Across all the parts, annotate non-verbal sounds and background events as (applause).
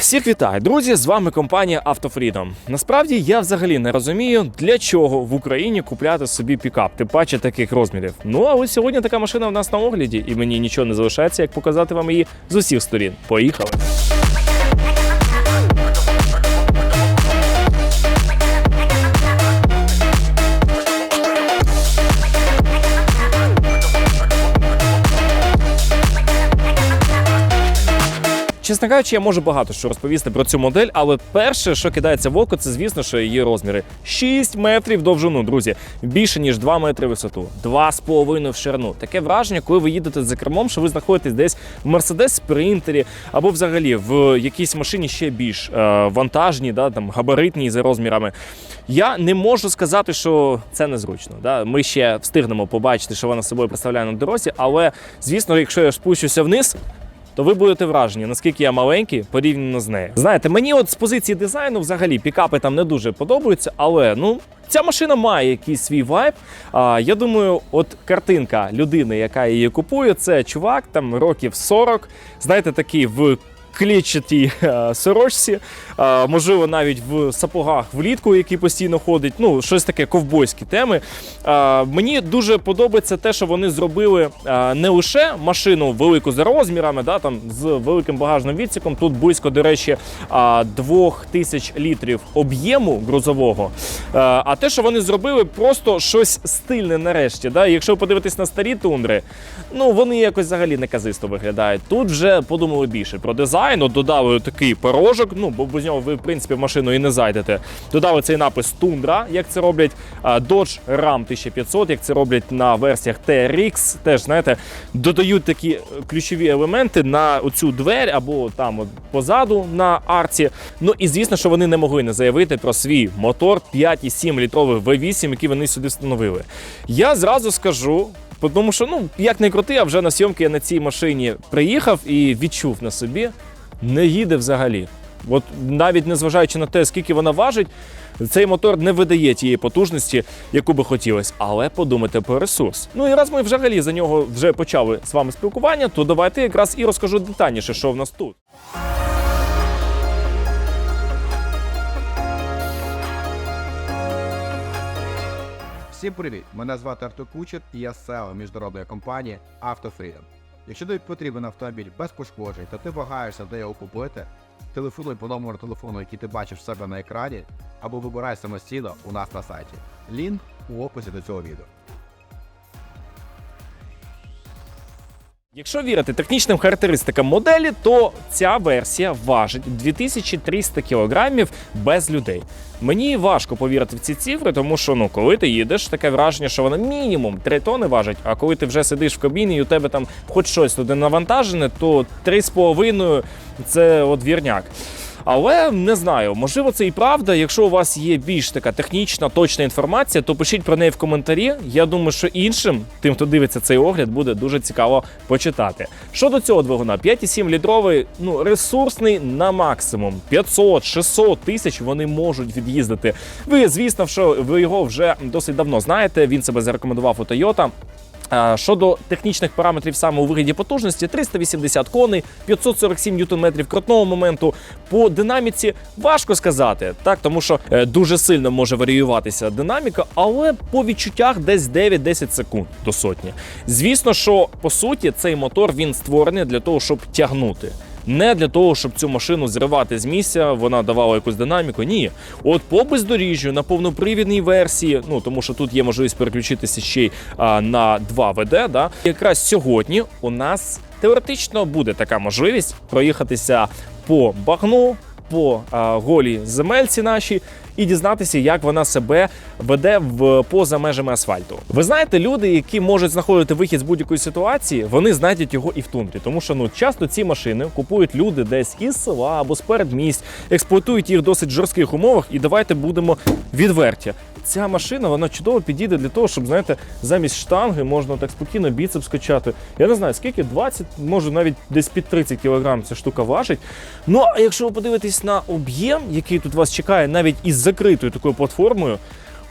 Всіх вітаю, друзі! З вами компанія Автофрідом. Насправді я взагалі не розумію, для чого в Україні купляти собі пікап, тим паче таких розмірів. Ну а ось сьогодні така машина в нас на огляді, і мені нічого не залишається, як показати вам її з усіх сторін. Поїхали! Чесно кажучи, я можу багато що розповісти про цю модель, але перше, що кидається в око, це звісно, що її розміри 6 метрів довжину, друзі, більше ніж 2 метри висоту, 2,5 в ширину. Таке враження, коли ви їдете за кермом, що ви знаходитесь десь в Mercedes спринтері або взагалі в якійсь машині ще більш е, вантажній, да, там габаритній за розмірами. Я не можу сказати, що це незручно. Да? Ми ще встигнемо побачити, що вона собою представляє на дорозі, але звісно, якщо я спущуся вниз то ви будете вражені, наскільки я маленький порівняно з нею. Знаєте, мені от з позиції дизайну взагалі пікапи там не дуже подобаються, але ну. Ця машина має якийсь свій вайб. А, я думаю, от картинка людини, яка її купує, це чувак там років 40, знаєте, такий в клітчатій (laughs) е, сорочці, е, можливо, навіть в сапогах влітку, який постійно ходить. Ну, щось таке ковбойські теми. Е, мені дуже подобається те, що вони зробили не лише машину велику за розмірами, да, там з великим багажним відсіком. Тут близько, до речі, е, 2000 літрів об'єму грузового. А те, що вони зробили, просто щось стильне нарешті. Да? Якщо ви подивитесь на старі тундри, ну вони якось взагалі неказисто виглядають. Тут вже подумали більше про дизайн, от додали такий порожок, ну бо без нього ви в принципі в машину і не зайдете. Додали цей напис Тундра, як це роблять Dodge Ram 1500, як це роблять на версіях TRX. Теж знаєте, додають такі е, ключові елементи на оцю двері або там от позаду на арці. Ну і звісно, що вони не могли не заявити про свій мотор 5,7 літровий V8, який вони сюди встановили. Я зразу скажу. Тому що, ну, як не крути, а вже на зйомки я на цій машині приїхав і відчув на собі, не їде взагалі. От навіть незважаючи на те, скільки вона важить, цей мотор не видає тієї потужності, яку би хотілося. Але подумайте про ресурс. Ну і раз ми взагалі за нього вже почали з вами спілкування, то давайте якраз і розкажу детальніше, що в нас тут. Всім привіт! Мене звати Артур Кучер і я SEO міжнародної компанії AutoFreedom. Якщо тобі потрібен автомобіль без пошкоджень та ти вагаєшся, де його купити, телефонуй по номеру телефону, який ти бачиш в себе на екрані, або вибирай самостійно у нас на сайті. Лінк у описі до цього відео. Якщо вірити технічним характеристикам моделі, то ця версія важить 2300 кг без людей. Мені важко повірити в ці цифри, тому що ну, коли ти їдеш, таке враження, що вона мінімум 3 тони важить. А коли ти вже сидиш в кабіні і у тебе там хоч щось туди навантажене, то 3,5 це от вірняк. Але не знаю, можливо, це і правда. Якщо у вас є більш така технічна, точна інформація, то пишіть про неї в коментарі. Я думаю, що іншим, тим, хто дивиться цей огляд, буде дуже цікаво почитати. Щодо цього двигуна, 5,7 літровий, ну ресурсний на максимум 500-600 тисяч вони можуть від'їздити. Ви, звісно, що ви його вже досить давно знаєте. Він себе зарекомендував у Toyota. Щодо технічних параметрів саме у вигляді потужності, 380 коней, 547 ньютон-метрів крутного моменту. По динаміці важко сказати, так тому що е, дуже сильно може варіюватися динаміка, але по відчуттях десь 9-10 секунд до сотні. Звісно, що по суті цей мотор він створений для того, щоб тягнути. Не для того, щоб цю машину зривати з місця, вона давала якусь динаміку. Ні, от по бездоріжжю на повнопривідній версії, ну тому що тут є можливість переключитися ще й а, на 2 ВД. Да? Якраз сьогодні у нас теоретично буде така можливість проїхатися по багну, по а, голій земельці нашій. І дізнатися, як вона себе веде в поза межами асфальту. Ви знаєте, люди, які можуть знаходити вихід з будь-якої ситуації, вони знайдуть його і в тундрі, тому що ну часто ці машини купують люди десь із села або з передмість, експлуатують їх в досить жорстких умовах. І давайте будемо відверті. Ця машина вона чудово підійде для того, щоб знаєте, замість штанги можна так спокійно біцепс качати. Я не знаю скільки 20, може навіть десь під 30 кг ця штука важить. Ну а якщо ви подивитесь на об'єм, який тут вас чекає, навіть із закритою такою платформою,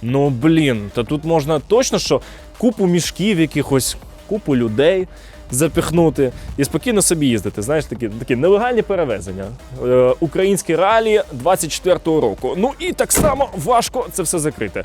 ну блін, то тут можна точно що купу мішків якихось, купу людей. запихнути і спокійно собі їздити. Знаєш, такі, такі нелегальні перевезення. Е, українські ралі 24-го року. Ну і так само важко це все закрити.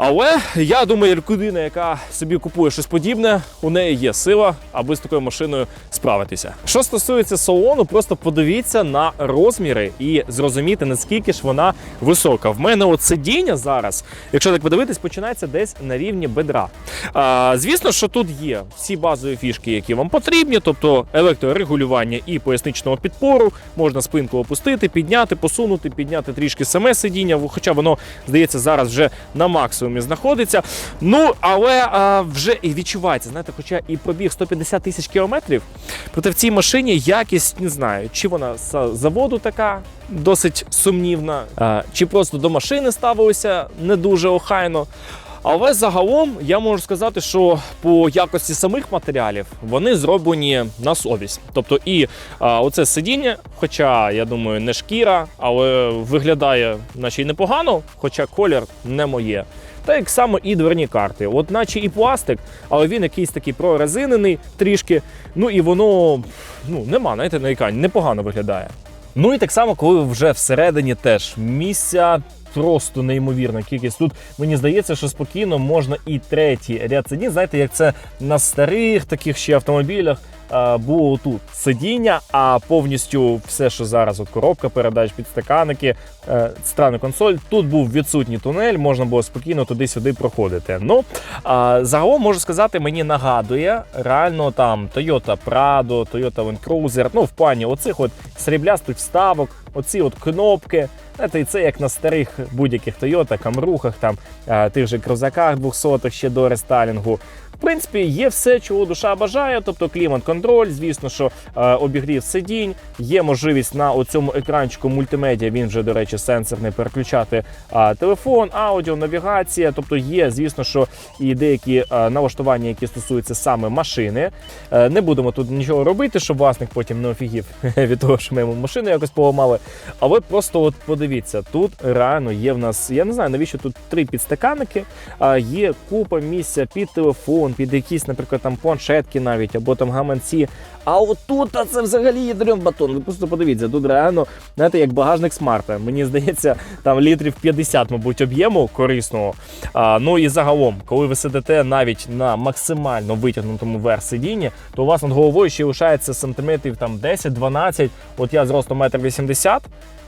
Але я думаю, людина, яка собі купує щось подібне, у неї є сила, аби з такою машиною справитися. Що стосується салону, просто подивіться на розміри і зрозуміти, наскільки ж вона висока. В мене от сидіння зараз, якщо так подивитись, починається десь на рівні бедра. А, звісно, що тут є всі базові фішки, які вам потрібні, тобто електрорегулювання і поясничного підпору. Можна спинку опустити, підняти, посунути, підняти трішки саме сидіння, хоча воно здається зараз вже на максимумі знаходиться. Ну але а, вже і відчувається, знаєте, хоча і пробіг 150 тисяч кілометрів. Проте в цій машині якість не знаю, чи вона з заводу така досить сумнівна, а, чи просто до машини ставилися не дуже охайно. Але загалом я можу сказати, що по якості самих матеріалів вони зроблені на совість. Тобто і а, оце сидіння, хоча я думаю, не шкіра, але виглядає наче й непогано, хоча колір не моє. Та як само і дверні карти. От наче і пластик, але він якийсь такий прорезинений трішки. Ну і воно ну, нема, знаєте, на екрані, непогано виглядає. Ну і так само, коли вже всередині теж місця просто неймовірна кількість. Тут мені здається, що спокійно можна і третій ряд сидінь. Знаєте, як це на старих таких ще автомобілях. А, Було тут сидіння, а повністю все, що зараз, от коробка передач, підстаканники, е, странна консоль. Тут був відсутній тунель, можна було спокійно туди-сюди проходити. Ну загалом можу сказати, мені нагадує реально там Toyota Prado, Toyota Land Cruiser, ну в плані оцих от сріблястих вставок, оці от кнопки. Знаєте, і це як на старих будь-яких Toyota, камрухах, там е, тих же крузаках 200-х ще до рестайлінгу. В принципі, є все, чого душа бажає, тобто клімат-контроль, звісно, що е, обігрів сидінь, є можливість на цьому екранчику мультимедіа, він вже, до речі, сенсорний, переключати е, телефон, аудіо, навігація. Тобто є, звісно, що і деякі е, налаштування, які стосуються саме машини. Е, не будемо тут нічого робити, щоб власник потім не офігів (laughs) від того, що ми йому машину якось поламали. Але просто от подивіться, тут реально є в нас, я не знаю, навіщо тут три підстаканники, а є купа місця під телефон, під якісь, наприклад, там планшетки навіть, або там гаманці. А отут це взагалі ядрен батон. Ви просто подивіться, тут реально, знаєте, як багажник смарта. Мені здається, там літрів 50, мабуть, об'єму корисного. А, ну і загалом, коли ви сидите навіть на максимально витягнутому верх сидінні, то у вас над головою ще лишається сантиметрів там 10-12. От я зросту 1,80 м.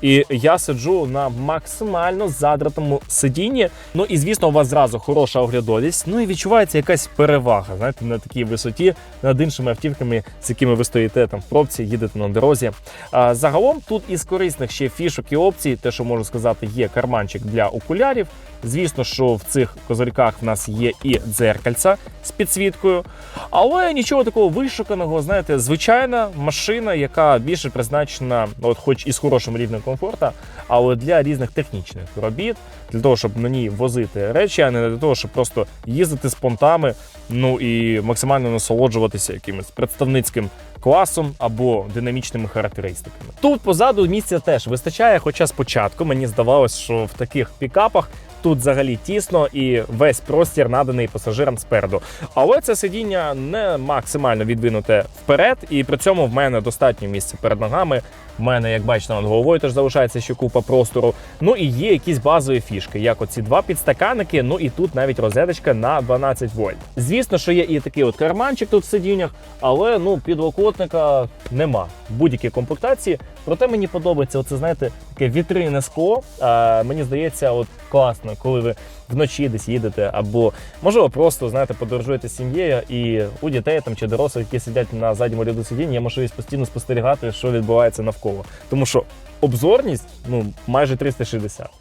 І я сиджу на максимально задратому сидінні. Ну і звісно, у вас зразу хороша оглядовість. Ну і відчувається якась перевага, знаєте, на такій висоті над іншими автівками, з якими ви стоїте там в пробці, їдете на дорозі. А, загалом тут із корисних ще фішок і опцій, те, що можу сказати, є карманчик для окулярів. Звісно, що в цих козирьках в нас є і дзеркальця з підсвіткою, але нічого такого вишуканого, знаєте, звичайна машина, яка більше призначена, от хоч і з хорошим рівнем комфорту, але для різних технічних робіт, для того, щоб на ній возити речі, а не для того, щоб просто їздити з понтами, ну і максимально насолоджуватися якимось представницьким класом або динамічними характеристиками. Тут позаду місця теж вистачає, хоча спочатку мені здавалось, що в таких пікапах. Тут взагалі тісно і весь простір наданий пасажирам спереду. Але це сидіння не максимально відвинуте вперед, і при цьому в мене достатньо місця перед ногами. В мене, як бачите, над головою теж залишається ще купа простору. Ну і є якісь базові фішки, як оці два підстаканники. Ну і тут навіть розеточка на 12 вольт. Звісно, що є і такий от карманчик тут в сидіннях, але ну підлокотника нема в будь-якій комплектації. Проте мені подобається оце, знаєте, таке вітринне скло. А, мені здається, от класно, коли ви вночі десь їдете, або можливо просто знаєте, подорожуєте з сім'єю, і у дітей там чи дорослих, які сидять на задньому ряду сидіння, є можливість постійно спостерігати, що відбувається навколо. Тому що обзорність ну майже 360.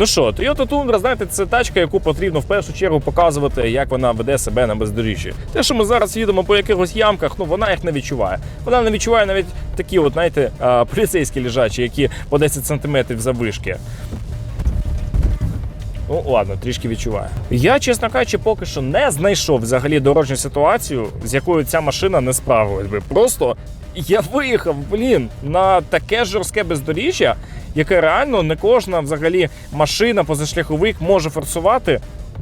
Ну що, Toyota Tundra, знаєте, це тачка, яку потрібно в першу чергу показувати, як вона веде себе на бездоріжжі. Те, що ми зараз їдемо по якихось ямках, ну вона їх не відчуває. Вона не відчуває навіть такі, от, знаєте, поліцейські лежачі, які по 10 сантиметрів завишки. Ну ладно, трішки відчуваю. Я, чесно кажучи, поки що не знайшов взагалі дорожню ситуацію, з якою ця машина не справилась би. Просто я виїхав, блін, на таке жорстке бездоріжжя, яке реально не кожна взагалі машина, позашляховик може форсувати.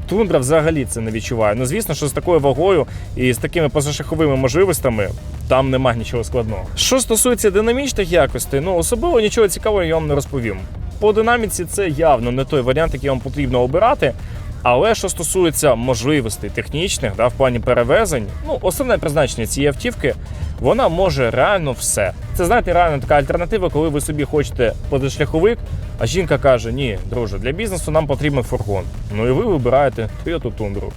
Тундра взагалі це не відчуває. Ну звісно, що з такою вагою і з такими позашляховими можливостями там нема нічого складного. Що стосується динамічних якостей, ну особливо нічого цікавого я вам не розповім. По динаміці це явно не той варіант, який вам потрібно обирати. Але що стосується можливостей технічних, да, в плані перевезень, ну основне призначення цієї автівки, вона може реально все. Це знаєте, реально така альтернатива, коли ви собі хочете позашляховик, а жінка каже: Ні, друже, для бізнесу нам потрібен фургон. Ну і ви вибираєте Toyota Tundra.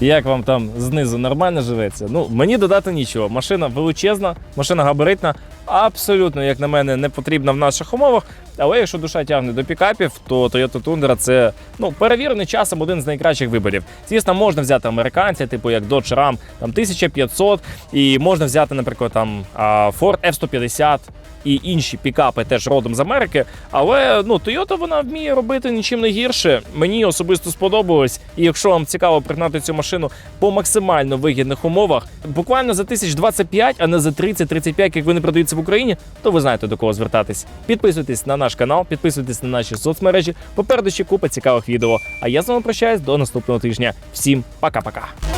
Як вам там знизу нормально живеться? Ну, мені додати нічого. Машина величезна, машина габаритна, абсолютно, як на мене, не потрібна в наших умовах. Але якщо душа тягне до пікапів, то Toyota Tundra це ну, перевірений часом один з найкращих виборів. Звісно, можна взяти американця, типу як Dodge Ram, там 1500, і можна взяти, наприклад, там Ford F-150 і інші пікапи теж родом з Америки. Але ну, Toyota вона вміє робити нічим не гірше. Мені особисто сподобалось. І якщо вам цікаво пригнати цю машину по максимально вигідних умовах, буквально за 1025, а не за 30-35, як вони продаються в Україні, то ви знаєте до кого звертатись. Підписуйтесь на наш канал, підписуйтесь на наші соцмережі. Попереду ще купа цікавих відео. А я з вами прощаюсь до наступного тижня. Всім пока-пока.